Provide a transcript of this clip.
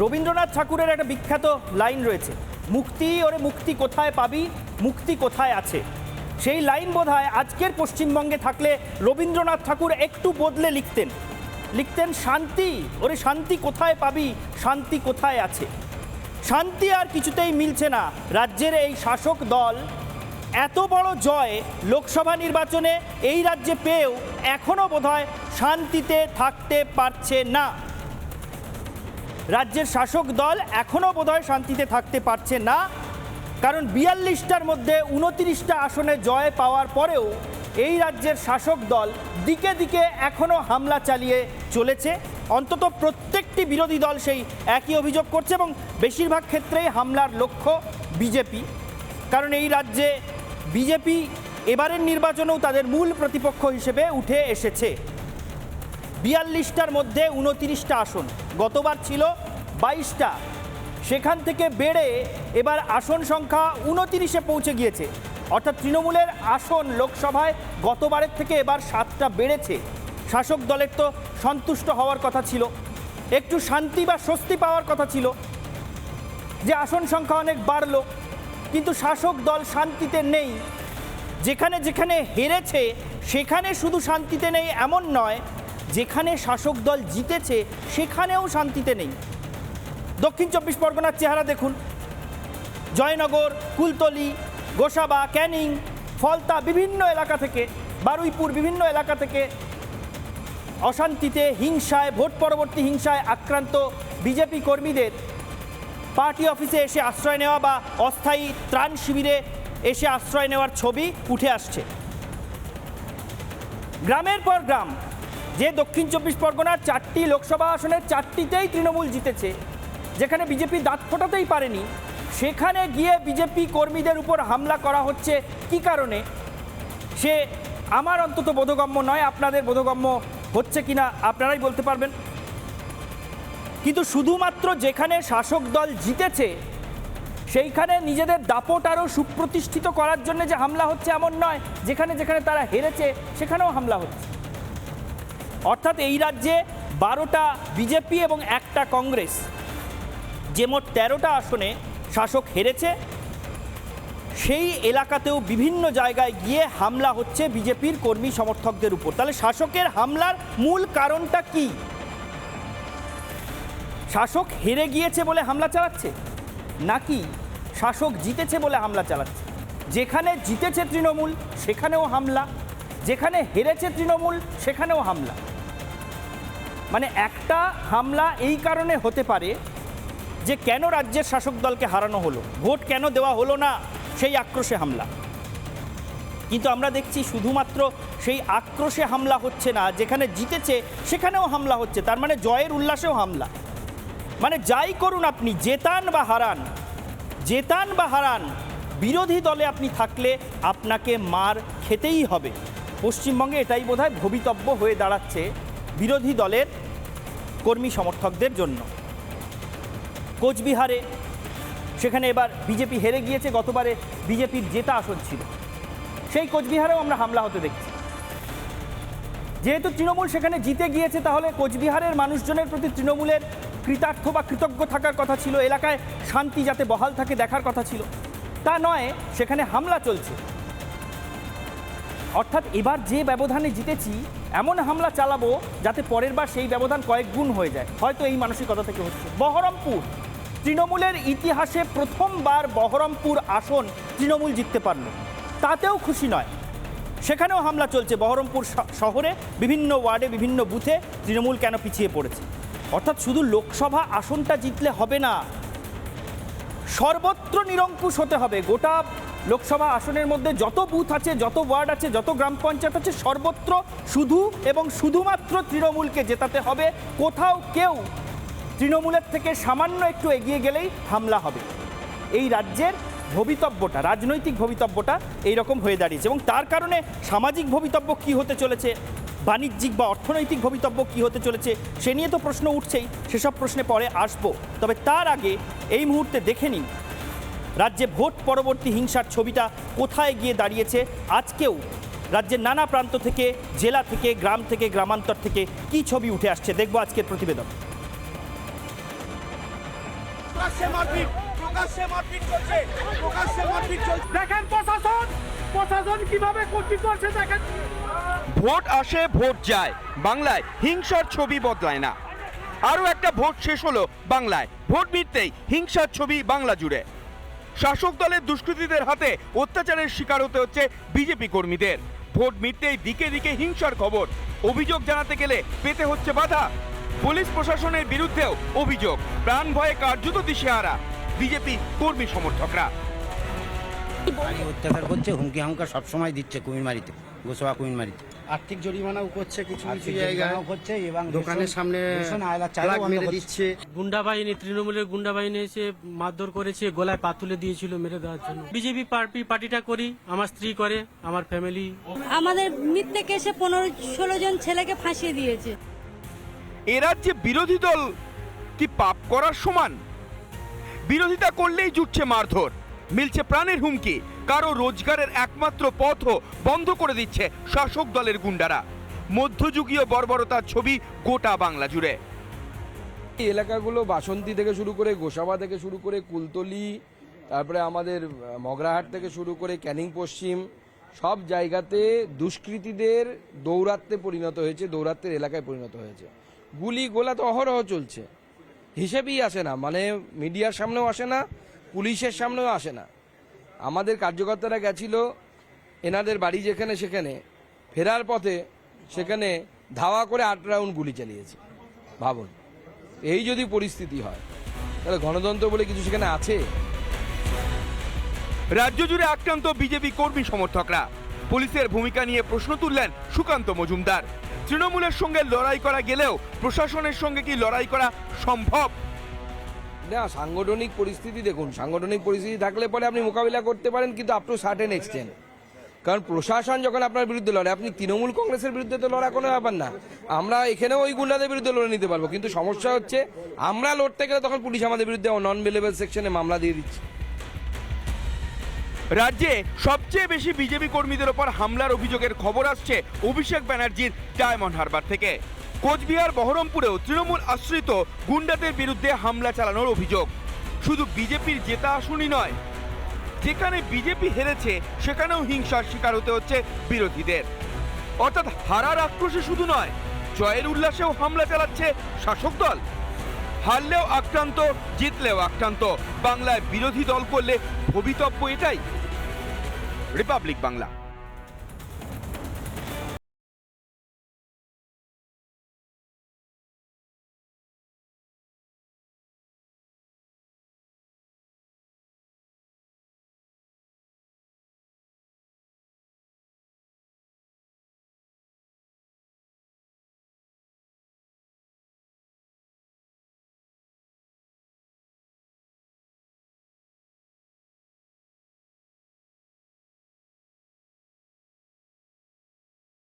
রবীন্দ্রনাথ ঠাকুরের একটা বিখ্যাত লাইন রয়েছে, মুক্তি ওরে মুক্তি কোথায় পাবি? মুক্তি কোথায় আছে? সেই লাইন বোধহয় আজকের পশ্চিমবঙ্গে থাকলে রবীন্দ্রনাথ ঠাকুর একটু বদলে লিখতেন। লিখতেন, শান্তি ওরে শান্তি কোথায় পাবি? শান্তি কোথায় আছে? শান্তি আর কিছুতেই মিলছে না রাজ্যের এই শাসক দল। এত বড় জয় লোকসভা নির্বাচনে এই রাজ্যে পেয়েও এখনও বোধহয় শান্তিতে থাকতে পারছে না। রাজ্যের শাসক দল এখনও বোধহয় শান্তিতে থাকতে পারছে না, কারণ বিয়াল্লিশটার মধ্যে উনতিরিশটা আসনে জয় পাওয়ার পরেও এই রাজ্যের শাসক দল দিকে দিকে এখনও হামলা চালিয়ে চলেছে। অন্তত প্রত্যেকটি বিরোধী দল সেই একই অভিযোগ করছে এবং বেশিরভাগ ক্ষেত্রেই হামলার লক্ষ্য বিজেপি। কারণ এই রাজ্যে বিজেপি এবারের নির্বাচনেও তাদের মূল প্রতিপক্ষ হিসেবে উঠে এসেছে। বিয়াল্লিশটার মধ্যে উনতিরিশটা আসন। গতবার ছিল বাইশটা। সেখান থেকে বেড়ে এবার আসন সংখ্যা উনতিরিশে পৌঁছে গিয়েছে। অর্থাৎ তৃণমূলের আসন লোকসভায় গতবারের থেকে এবার সাতটা বেড়েছে। শাসক দলের তো সন্তুষ্ট হওয়ার কথা ছিল। একটু শান্তি বা স্বস্তি পাওয়ার কথা ছিল যে আসন সংখ্যা অনেক বাড়লো। কিন্তু শাসক দল শান্তিতে নেই। যেখানে যেখানে হেরেছে, সেখানে শুধু শান্তিতে নেই এমন নয় যেখানে শাসক দল জিতেছে, সেখানেও শান্তিতে নেই। দক্ষিণ চব্বিশ পরগনার চেহারা দেখুন। জয়নগর, কুলতলি, গোসাবা, ক্যানিং, ফলতা বিভিন্ন এলাকা থেকে, বারুইপুর বিভিন্ন এলাকা থেকে অশান্তিতে, হিংসায়, ভোট পরবর্তী হিংসায় আক্রান্ত বিজেপি কর্মীদের পার্টি অফিসে এসে আশ্রয় নেওয়া বা অস্থায়ী ত্রাণ শিবিরে এসে আশ্রয় নেওয়ার ছবি উঠে আসছে। গ্রামের পর গ্রাম যে দক্ষিণ চব্বিশ পরগনার চারটি লোকসভা আসনের চারটিতেই তৃণমূল জিতেছে, যেখানে বিজেপি দাঁত ফোটাতেই পারেনি, সেখানে গিয়ে বিজেপি কর্মীদের উপর হামলা করা হচ্ছে কি কারণে? সে আমার অন্তত বোধগম্য নয়, আপনাদের বোধগম্য হচ্ছে কিনা আপনারাই বলতে পারবেন। কিন্তু শুধুমাত্র যেখানে শাসক দল জিতেছে, সেইখানে নিজেদের দাপট আরও সুপ্রতিষ্ঠিত করার জন্য যে হামলা হচ্ছে এমন নয়, যেখানে যেখানে তারা হেরেছে, সেখানেও হামলা হচ্ছে। অর্থাৎ এই রাজ্যে বারোটা বিজেপি এবং একটা কংগ্রেস। যে মোট তেরোটা আসনে শাসক হেরেছে। সেই এলাকাতেও বিভিন্ন জায়গায় গিয়ে হামলা হচ্ছে বিজেপির কর্মী সমর্থকদের উপর। তাহলে শাসকের হামলার মূল কারণটা কি? শাসক হেরে গিয়েছে বলে হামলা চালাচ্ছে? নাকি শাসক জিতেছে বলে হামলা চালাচ্ছে? যেখানে জিতেছে তৃণমূল, সেখানেও হামলা। যেখানে হেরেছে তৃণমূল, সেখানেও হামলা। মানে একটা হামলা এই কারণে হতে পারে যে কেন রাজ্যের শাসক দলকে হারানো হলো, ভোট কেন দেওয়া হলো না, সেই আক্রোশে হামলা। কিন্তু আমরা দেখছি শুধুমাত্র সেই আক্রোশে হামলা হচ্ছে না, যেখানে জিতেছে সেখানেও হামলা হচ্ছে, তার মানে জয়ের উল্লাসেও হামলা। মানে যাই করুন আপনি, জেতান বা হারান, জেতান বা হারান, বিরোধী দলে আপনি থাকলে আপনাকে মার খেতেই হবে। পশ্চিমবঙ্গে এটাই বোধহয় ভবিতব্য হয়ে দাঁড়াচ্ছে। বিরোধী দলের কর্মী সমর্থকদের জন্য। কোচবিহারে সেখানে এবার বিজেপি হেরে গিয়েছে, গতবারে বিজেপির জেতা আসন ছিল। সেই কোচবিহারেও আমরা হামলা হতে দেখছি। যেহেতু তৃণমূল সেখানে জিতে গিয়েছে, তাহলে কোচবিহারের মানুষজনের প্রতি তৃণমূলের কৃতার্থ বা কৃতজ্ঞ থাকার কথা ছিল, এলাকায় শান্তি যাতে বহাল থাকে দেখার কথা ছিল। তা নয়, সেখানে হামলা চলছে। অর্থাৎ এবার যে ব্যবধানে জিতেছি এমন হামলা চালাবো যাতে পরের বার সেই ব্যবধান কয়েক গুণ হয়ে যায়। হয়তো এই মানসিকতা থেকে হচ্ছে। বহরমপুর। তৃণমূলের ইতিহাসে প্রথমবার বহরমপুর আসন তৃণমূল জিততে পারল। তাতেও খুশি নয়। সেখানেও হামলা চলছে বহরমপুর শহরে। বিভিন্ন ওয়ার্ডে, বিভিন্ন বুথে তৃণমূল কেন পিছিয়ে পড়েছে? অর্থাৎ শুধু লোকসভা আসনটা জিতলে হবে না, সর্বত্র নিরঙ্কুশ হতে হবে। গোটা লোকসভা আসনের মধ্যে যত বুথ আছে, যত ওয়ার্ড আছে, যত গ্রাম পঞ্চায়েত আছে, সর্বত্র শুধু এবং শুধুমাত্র তৃণমূলকে জেতাতে হবে। কোথাও কেউ তৃণমূলের থেকে সামান্য একটু এগিয়ে গেলেই হামলা হবে। এই রাজ্যের ভবিতব্যটা, রাজনৈতিক ভবিতব্যটা এইরকম হয়ে দাঁড়িয়েছে এবং তার কারণে সামাজিক ভবিতব্য কি হতে চলেছে, বাণিজ্যিক বা অর্থনৈতিক ভবিতব্য কি হতে চলেছে, সে নিয়ে তো প্রশ্ন উঠছেই, সেসব প্রশ্নে পরে আসব। তবে তার আগে এই মুহূর্তে দেখে নিন রাজ্যে ভোট পরবর্তী হিংসার ছবিটা কোথায় গিয়ে দাঁড়িয়েছে? আজকেও রাজ্যের নানা প্রান্ত থেকে জেলা থেকে গ্রাম থেকে গ্রামান্তর থেকে কি ছবি উঠে আসছে? দেখব আজকের প্রতিবেদন। প্রকাশ্যে মারপিট প্রকাশ্যে মারপিট করছে প্রকাশ্যে মারপিট চলছে। দেখেন প্রশাসন প্রশাসন কীভাবে কি করছে দেখেন। ভোট আসে ভোট যায়। বাংলায় হিংসার ছবি বদলায় না। আরও একটা ভোট শেষ হলো বাংলায়। ভোট মিটতেই হিংসার ছবি বাংলা জুড়ে। শাসক দলের দুষ্কৃতীদের হাতে অত্যাচারের শিকার হতে হচ্ছে বিজেপি কর্মীদের। ভোট মিটতেই দিকে দিকে হিংসার খবর। অভিযোগ জানাতে গেলে পেতে হচ্ছে বাধা। পুলিশ প্রশাসনের বিরুদ্ধেও অভিযোগ। প্রাণ ভয়ে কার্যত দিশেহারা বিজেপি কর্মী সমর্থকরা। অত্যাচার করছে, হুমকি হামকা সবসময় দিচ্ছে কুমিরমারিতে, গোসবা কুমিরমারিতে। আর্থিক জরিমানাও করছে কিছু কিছু জায়গায় করছে এবং দোকানের সামনে মেরে দিচ্ছে। গুন্ডা বাহিনী তৃণমূলের গুন্ডা বাহিনী এসে মারধর করেছে গলায় পা তুলে দিয়েছিল মেরে দেওয়ার জন্য। বিজেপি পার্টি পার্টিটা করি আমার স্ত্রী করে আমার ফ্যামিলি আমাদের মিথ্যে কেসে পনেরো ষোলো জন ছেলেকে ফাঁসিয়ে দিয়েছে। এরা যে বিরোধী দল কি পাপ করার সমান? বিরোধিতা করলেই জুটছে মারধর। মিলছে প্রাণের হুমকি। কারও রোজগারের একমাত্র পথও বন্ধ করে দিচ্ছে শাসক দলের গুন্ডারা। মধ্যযুগীয় বর্বরতার ছবি গোটা বাংলা জুড়ে। এই এলাকাগুলো বাসন্তী থেকে শুরু করে গোসাবা থেকে শুরু করে কুলতলি, তারপরে আমাদের মগরাহাট থেকে শুরু করে ক্যানিং পশ্চিম, সব জায়গাতে দুষ্কৃতীদের দৌরাত্মে পরিণত হয়েছে, দৌরাত্মের এলাকায় পরিণত হয়েছে। গুলি গোলা তো অহরহ চলছে। হিসেবেই আসে না মানে মিডিয়ার সামনেও আসে না পুলিশের সামনেও আসে না। আমাদের কার্যকর্তারা গেছিল, এনাদের বাড়ি যেখানে সেখানে, ফেরার পথে সেখানে ধাওয়া করে আট রাউন্ড গুলি চালিয়েছে, ভাবুন। এই যদি পরিস্থিতি হয়, তাহলে গণতন্ত্র বলে কিছু সেখানে আছে? রাজ্য জুড়ে আক্রান্ত বিজেপি কর্মী সমর্থকরা, পুলিশের ভূমিকা নিয়ে প্রশ্ন তুললেন সুকান্ত মজুমদার। তৃণমূলের সঙ্গে লড়াই করা গেলেও প্রশাসনের সঙ্গে কি লড়াই করা সম্ভব? না, সাংগঠনিক পরিস্থিতি দেখুন। সাংগঠনিক পরিস্থিতি থাকলে পরে আপনি মোকাবিলা করতে পারেন, কিন্তু আপ টু সার্টেন এক্সটেন্ট কারণ প্রশাসন যখন আপনার বিরুদ্ধে লড়ে, আপনি তৃণমূল কংগ্রেসের বিরুদ্ধে তো লড়া কোনো ব্যাপার না। আমরা এখানেও ওই গুন্ডাদের বিরুদ্ধে লড়ে নিতে পারব, কিন্তু সমস্যা হচ্ছে, আমরা লড়তে গেলে তখন পুলিশ আমাদের বিরুদ্ধে নন বেলেবল সেকশনে মামলা দিয়ে দিচ্ছে। রাজ্যে সবচেয়ে বেশি বিজেপি কর্মীদের ওপর হামলার অভিযোগের খবর আসছে অভিষেক ব্যানার্জির ডায়মন্ড হারবার থেকে। কোচবিহার বহরমপুরেও তৃণমূল আশ্রিত গুন্ডাদের বিরুদ্ধে হামলা চালানোর অভিযোগ। শুধু বিজেপির জেতা আসনই নয়, যেখানে বিজেপি হেরেছে, সেখানেও হিংসার শিকার হতে হচ্ছে বিরোধীদের। অর্থাৎ হারার আক্রোশে শুধু নয়, জয়ের উল্লাসেও হামলা চালাচ্ছে শাসক দল। হারলেও আক্রান্ত, জিতলেও আক্রান্ত, বাংলায় বিরোধী দল করলে ভবিতব্য এটাই। রিপাবলিক বাংলা।